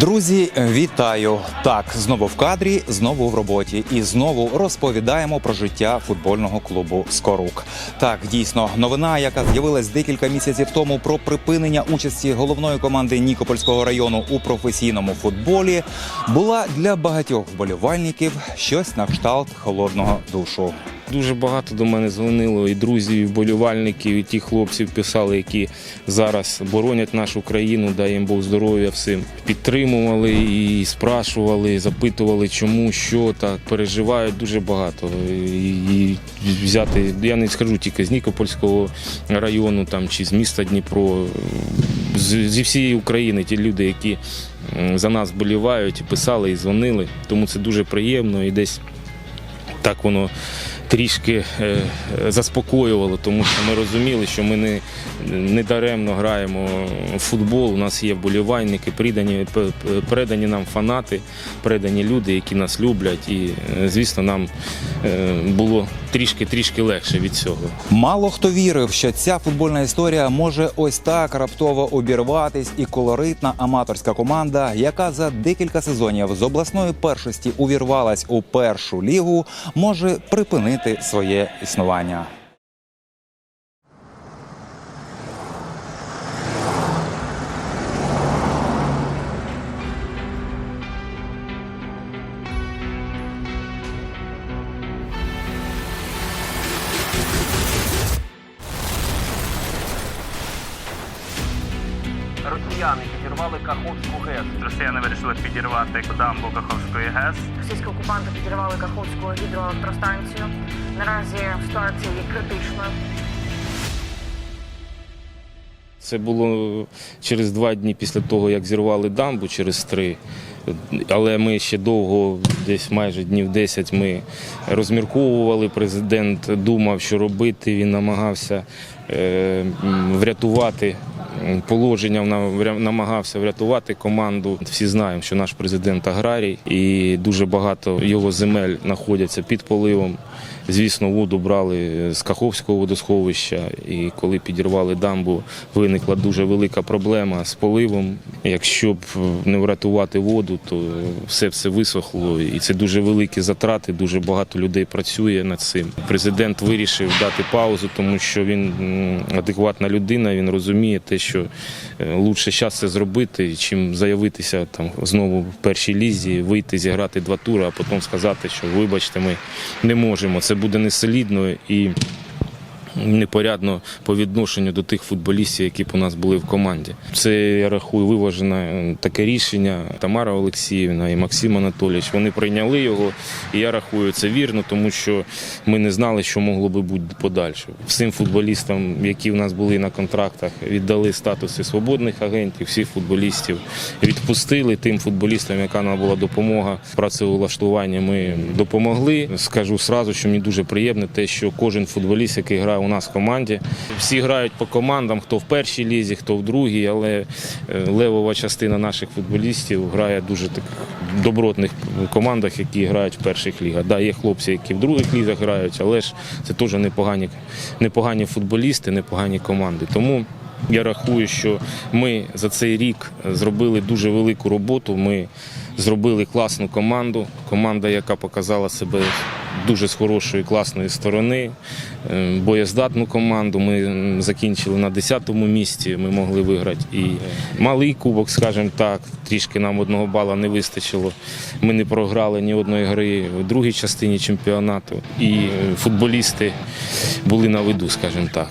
Друзі, вітаю! Так, знову в кадрі, знову в роботі, і знову розповідаємо про життя футбольного клубу Скорук. Так, дійсно, новина, яка з'явилась декілька місяців тому про припинення участі головної команди Нікопольського району у професійному футболі, була для багатьох вболівальників щось на кшталт холодного душу. Дуже багато до мене дзвонило і друзів, і вболівальників, і ті хлопців писали, які зараз боронять нашу країну, дай їм Бог здоров'я всім. Підтримували і спрашували, запитували, чому, що так, переживають дуже багато. І, і взяти, я не скажу тільки з Нікопольського району там, чи з міста Дніпро, зі всієї України ті люди, які за нас болівають, писали і дзвонили. Тому це дуже приємно і десь так воно трішки е, заспокоювало, тому що ми розуміли, що ми не, не даремно граємо в футбол. У нас є вболівальники, придані, п- п- передані нам фанати, передані люди, які нас люблять. І, е, звісно, нам е, було трішки-трішки легше від цього. Мало хто вірив, що ця футбольна історія може ось так раптово обірватись, і колоритна аматорська команда, яка за декілька сезонів з обласної першості увірвалась у першу лігу, може припинити своє існування. Підірвати дамбу Каховської ГЕС. Російські окупанти підірвали Каховську гідроелектростанцію. Наразі ситуація є критичною. Це було через два дні після того, як зірвали дамбу, через три. Але ми ще довго, десь майже днів 10, ми розмірковували. Президент думав, що робити. Він намагався врятувати м, положення, вна- вря- намагався врятувати команду. Всі знаємо, що наш президент аграрій, і дуже багато його земель знаходяться під поливом. Звісно, воду брали з Каховського водосховища, і коли підірвали дамбу, виникла дуже велика проблема з поливом. Якщо б не врятувати воду, то все все висохло, і це дуже великі затрати. Дуже багато людей працює над цим. Президент вирішив дати паузу, тому що він адекватна людина. Він розуміє те, що е, лучше зараз це зробити, чим заявитися там знову в першій лізі, вийти, зіграти два тури, а потім сказати, що вибачте, ми не можемо. Це буде неселідно і непорядно по відношенню до тих футболістів, які б у нас були в команді. Це я рахую виважене е, таке рішення. Тамара Олексіївна і Максим Анатолійович вони прийняли його. І я рахую це вірно, тому що ми не знали, що могло би бути подальше. Всім футболістам, які в нас були на контрактах, віддали статуси свободних агентів, всіх футболістів відпустили. Тим футболістам, яка нам була допомога в працевлаштуванні, ми допомогли. Скажу сразу, що мені дуже приємно те, що кожен футболіст, який грає у нас в команді, всі грають по командам, хто в першій лізі, хто в другій, але е, левова частина наших футболістів грає дуже так добротних командах, які грають в перших лігах. Да, є хлопці, які в других лігах грають, але ж це теж непогані, непогані футболісти, непогані команди. Тому я рахую, що ми за цей рік зробили дуже велику роботу. Ми зробили класну команду. Команда, яка показала себе дуже з хорошої, класної сторони. Е, Боєздатну команду. Ми закінчили на 10-му місці. Ми могли виграти і малий кубок, скажімо так. Трішки нам одного бала не вистачило. Ми не програли ні одної гри в другій частині чемпіонату. І е, футболісти були на виду, скажімо так.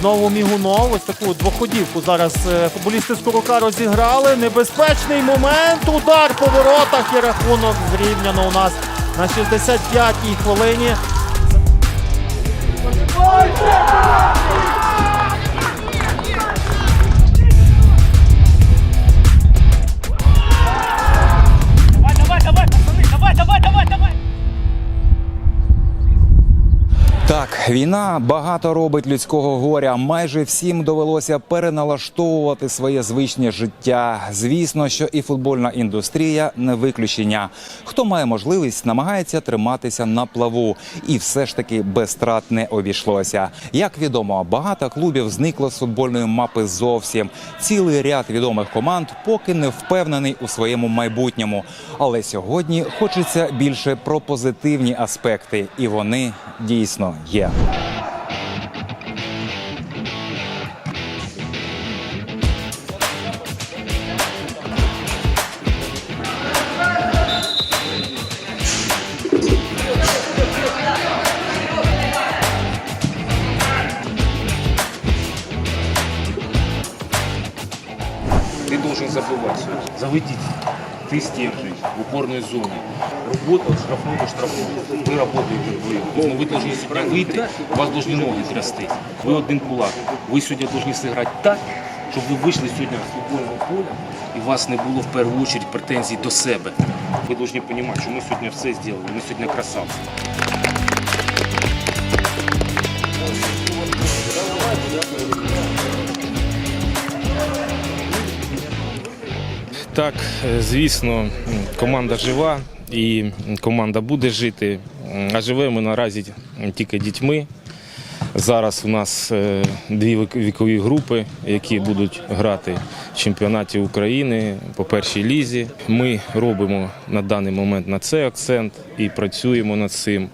Знову Мігунов. Ось таку двоходівку зараз е, футболісти з Курука розіграли. Небезпечний момент. Удар по воротах і рахунок зрівняно у нас на 65-й хвилині. Так, Війна багато робить людського горя. Майже всім довелося переналаштовувати своє звичне життя. Звісно, що і футбольна індустрія не виключення. Хто має можливість, намагається триматися на плаву, і все ж таки без страт не обійшлося. Як відомо, багато клубів зникло з футбольної мапи зовсім. Цілий ряд відомих команд поки не впевнений у своєму майбутньому. Але сьогодні хочеться більше про позитивні аспекти, і вони дійсно є. Ты должен забывать. Заводить. Ты стержень в упорной зоне. Работа штрафного штрафного. Вы работаете вдвоем. Но вы должны сегодня выйти, у вас должны ноги трясти. Ви один кулак. Ви сьогодні повинні зіграти так, щоб ви вийшли сьогодні з футбольного поля і у вас не було в першу чергу претензій до себе. Ви повинні розуміти, що ми сьогодні все зробили. Ми сьогодні красавці. Так, е, звісно, м, команда жива і команда буде жити. А живемо наразі тільки дітьми. Зараз у нас е, дві вікові групи, які будуть грати в чемпіонаті України по першій лізі. Ми робимо на даний момент на це акцент і працюємо над цим.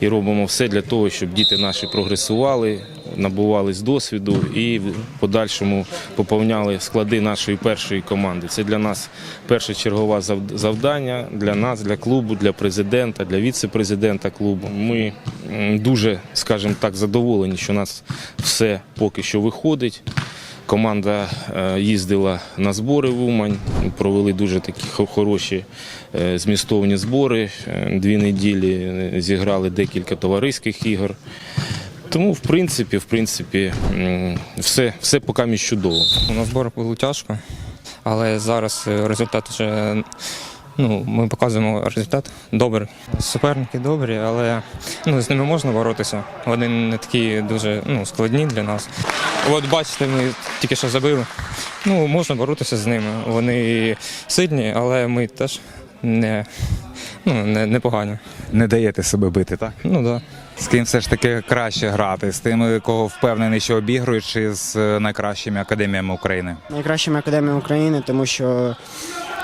І робимо все для того, щоб діти наші прогресували, набувались досвіду і в подальшому поповняли склади нашої першої команди. Це для нас першочергове зав- завдання для нас, для клубу, для президента, для віце-президента клубу. Ми дуже, скажімо так, задоволені, що у нас все поки що виходить. Команда е, їздила на збори в Умань, провели дуже такі хороші е, змістовні збори. Е, Дві неділі зіграли декілька товариських ігор. Тому, в принципі, в принципі, все, все поки між чудово. На зборах було тяжко, але зараз е, результат вже ну, ми показуємо результат добрий. Суперники добрі, але ну, з ними можна боротися. Вони не такі дуже ну, складні для нас. От бачите, ми тільки що забили. Ну, можна боротися з ними. Вони сильні, але ми теж не, ну, не, не погані. Не даєте себе бити, так? Ну да. З ким все ж таки краще грати? З тими, кого впевнений, що обігрують, чи з е, найкращими академіями України? найкращими академіями України, тому що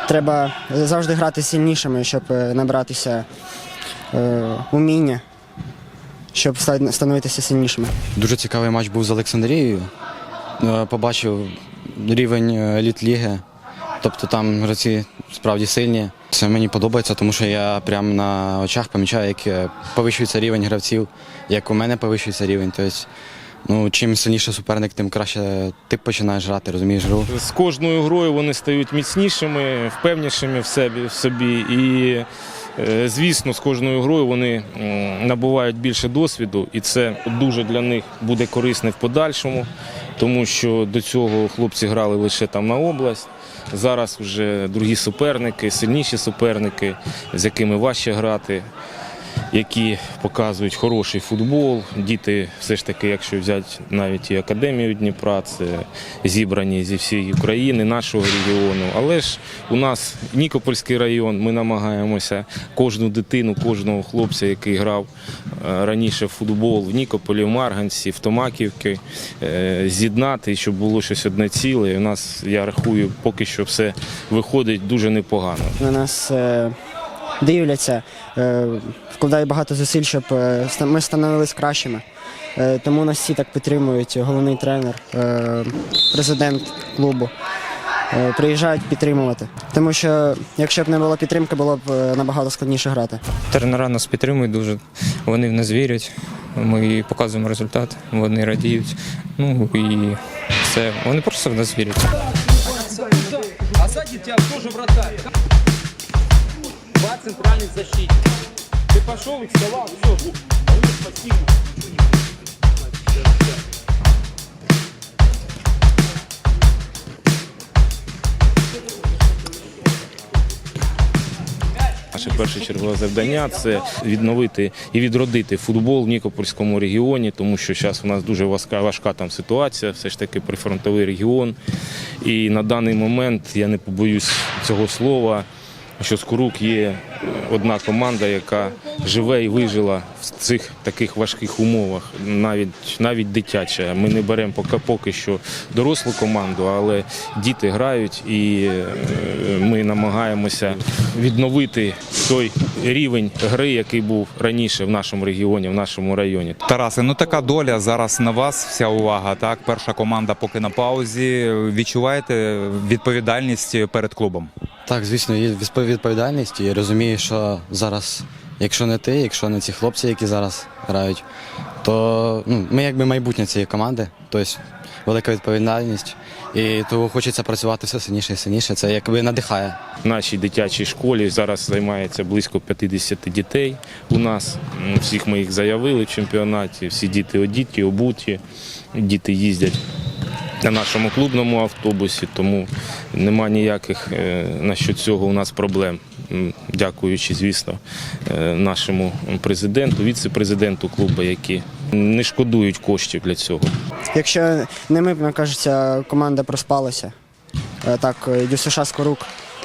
треба завжди грати сильнішими, щоб е, набратися е, уміння, щоб становитися сильнішими. Дуже цікавий матч був з Олександрією. Е, Побачив рівень е, еліт-ліги. Тобто там гравці справді сильні. Це мені подобається, тому що я прямо на очах помічаю, як е, повищується рівень гравців, як у мене повищується рівень. Тобто, ну, чим сильніше суперник, тим краще ти починаєш грати, розумієш гру. З кожною грою вони стають міцнішими, впевнішими в собі, в собі. І, е, звісно, з кожною грою вони набувають більше досвіду, і це дуже для них буде корисне в подальшому, тому що до цього хлопці грали лише там на область. Зараз вже другі суперники, сильніші суперники, з якими важче грати які показують хороший футбол. Діти, все ж таки, якщо взяти навіть і академію Дніпра, це зібрані зі всієї України, нашого регіону. Але ж у нас Нікопольський район, ми намагаємося кожну дитину, кожного хлопця, який грав е, раніше в футбол в Нікополі, в Марганці, в Томаківці, е, з'єднати, щоб було щось одне ціле. І у нас, я рахую, поки що все виходить дуже непогано. На нас е, дивляться, е, вкладають багато зусиль, щоб е, ста- ми становились кращими. Е, тому нас всі так підтримують, головний тренер, президент клубу. Приїжджають підтримувати. Тому що якщо б не було підтримки, було б набагато складніше грати. Тренера нас підтримують дуже, вони в нас вірять. Ми показуємо результат, вони радіють. Ну і все. Вони просто в нас вірять. А тоже вратарь. Два центральных защитника. Ты пошел их вставал, все. Спасибо. Наше першочергове завдання це відновити і відродити футбол в Нікопольському регіоні, тому що зараз у нас дуже важка, важка там ситуація, все ж таки прифронтовий регіон. І на даний момент я не побоюсь цього слова. Що Скорук є одна команда, яка живе і вижила в цих таких важких умовах, навіть навіть дитяча. Ми не беремо поки, поки що дорослу команду, але діти грають, і е, ми намагаємося відновити той рівень гри, який був раніше в нашому регіоні, в нашому районі. Тарасе, ну така доля зараз на вас. Вся увага. Так, перша команда поки на паузі. Відчуваєте відповідальність перед клубом? Так, звісно, є відповідальність і розумію, що зараз, якщо не ти, якщо не ці хлопці, які зараз грають, то ну, ми якби майбутнє цієї команди, тобто велика відповідальність. І тому хочеться працювати все сильніше і сильніше. Це якби надихає. В нашій дитячій школі зараз займається близько 50 дітей у нас. Всіх ми їх заявили в чемпіонаті, всі діти одіті, обуті, діти їздять на нашому клубному автобусі, тому нема ніяких е, насчет цього у нас проблем. Дякуючи, звісно, е, нашому президенту, віце-президенту клубу, які не шкодують коштів для цього. Якщо не ми, мені кажеться, команда проспалася. Е, Так, ДЮСШ Скорук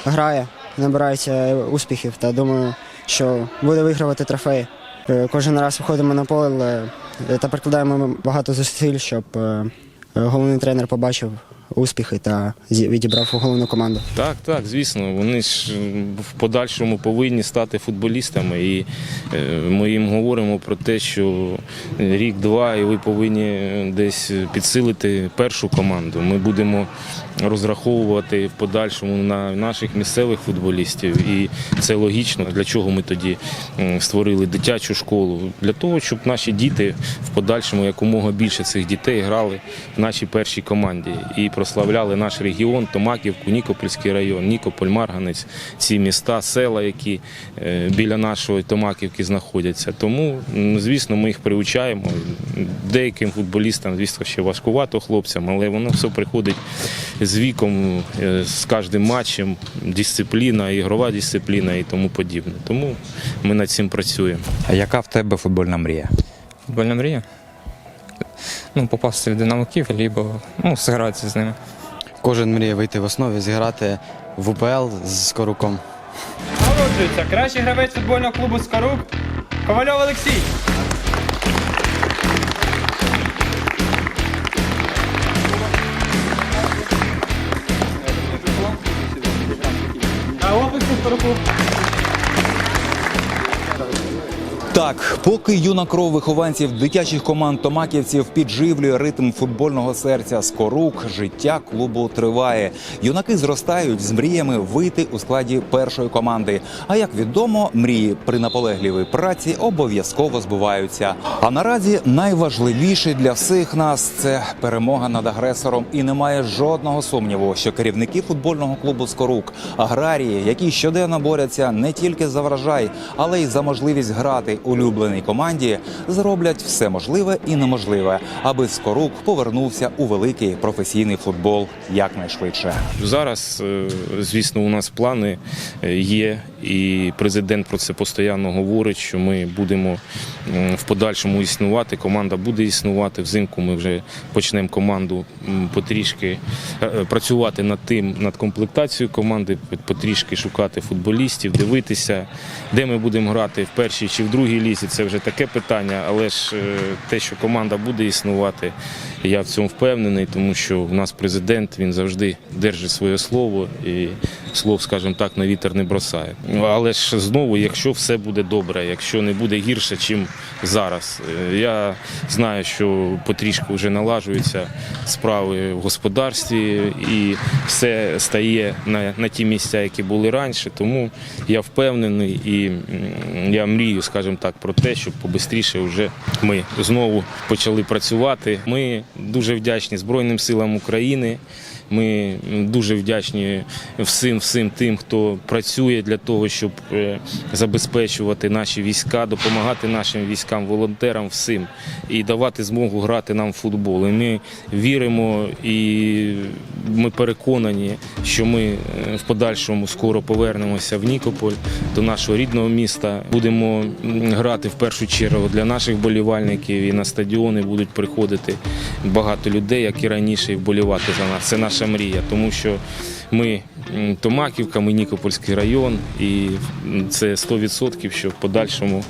грає, набирається успіхів та думаю, що буде вигравати трофеї. Кожен раз виходимо на поле та прикладаємо багато зусиль, щоб головний тренер побачив успіхи та відібрав головну команду. Так, так, звісно. Вони ж в подальшому повинні стати футболістами. І е, ми їм говоримо про те, що рік-два, і ви повинні десь підсилити першу команду. Ми будемо розраховувати в подальшому на наших місцевих футболістів. І це логічно. Для чого ми тоді створили дитячу школу? Для того, щоб наші діти в подальшому якомога більше цих дітей грали в нашій першій команді і прославляли наш регіон, Томаківку, Нікопольський район, Нікополь, Марганець, ці міста, села, які е, біля нашої Томаківки знаходяться. Тому, звісно, ми їх приучаємо. Деяким футболістам, звісно, ще важкувато хлопцям, але воно все приходить з віком, е, з кожним матчем, дисципліна, ігрова дисципліна і тому подібне. Тому ми над цим працюємо. А яка в тебе футбольна мрія? Футбольна мрія. Ну, попасти в Динамо Київ, або ну, зігратися з ними. Кожен мріє вийти в основі, зіграти в УПЛ з Скоруком. Народжується кращий гравець футбольного клубу Скорук Ковальов Олексій. Grupo. Так, поки юна кров вихованців дитячих команд томаківців підживлює ритм футбольного серця Скорук, життя клубу триває. Юнаки зростають з мріями вийти у складі першої команди. А як відомо, мрії при наполегливій праці обов'язково збуваються. А наразі найважливіше для всіх нас це перемога над агресором. І немає жодного сумніву, що керівники футбольного клубу Скорук, аграрії, які щоденно борються не тільки за врожай, але й за можливість грати улюбленій команді, зроблять все можливе і неможливе, аби Скорук повернувся у великий професійний футбол якнайшвидше. Зараз, е, звісно, у нас плани е, є, і президент про це постійно говорить, що ми будемо в подальшому існувати. Команда буде існувати. Взимку ми вже почнемо команду потрішки е, працювати над тим, над комплектацією команди, потрішки шукати футболістів, дивитися, де ми будемо грати в першій чи в другій лізі. Це вже таке питання, але ж е, те, що команда буде існувати, я в цьому впевнений, тому що в нас президент він завжди держить своє слово і слов, скажімо так, на вітер не бросає. Але ж знову, якщо все буде добре, якщо не буде гірше, ніж зараз. Е, Я знаю, що потрішку вже налажуються справи в господарстві і все стає на, на ті місця, які були раніше. Тому я впевнений і я мрію, скажімо так, про те, щоб побистріше вже ми знову почали працювати. Ми дуже вдячні Збройним силам України. Ми дуже вдячні всім, всім тим, хто працює для того, щоб е, забезпечувати наші війська, допомагати нашим військам, волонтерам, всім і давати змогу грати нам в футбол. І ми віримо і ми переконані, що ми е, в подальшому скоро повернемося в Нікополь до нашого рідного міста. Будемо грати в першу чергу для наших болівальників і на стадіони будуть приходити багато людей, як і раніше, і вболівати за нас. Це наша мрія, тому що ми Томаківка, ми Нікопольський район, і це 100%, що в подальшому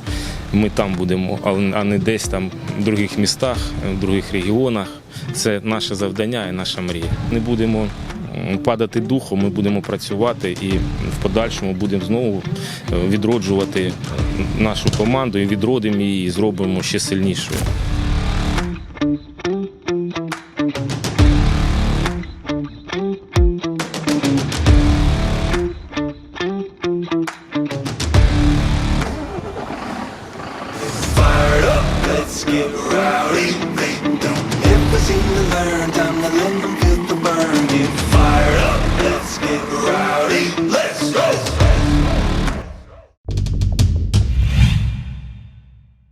ми там будемо, а не десь там в других містах, в других регіонах. Це наше завдання і наша мрія. Не будемо падати духом, ми будемо працювати і в подальшому будемо знову е, відроджувати нашу команду і відродимо її, і зробимо ще сильнішою.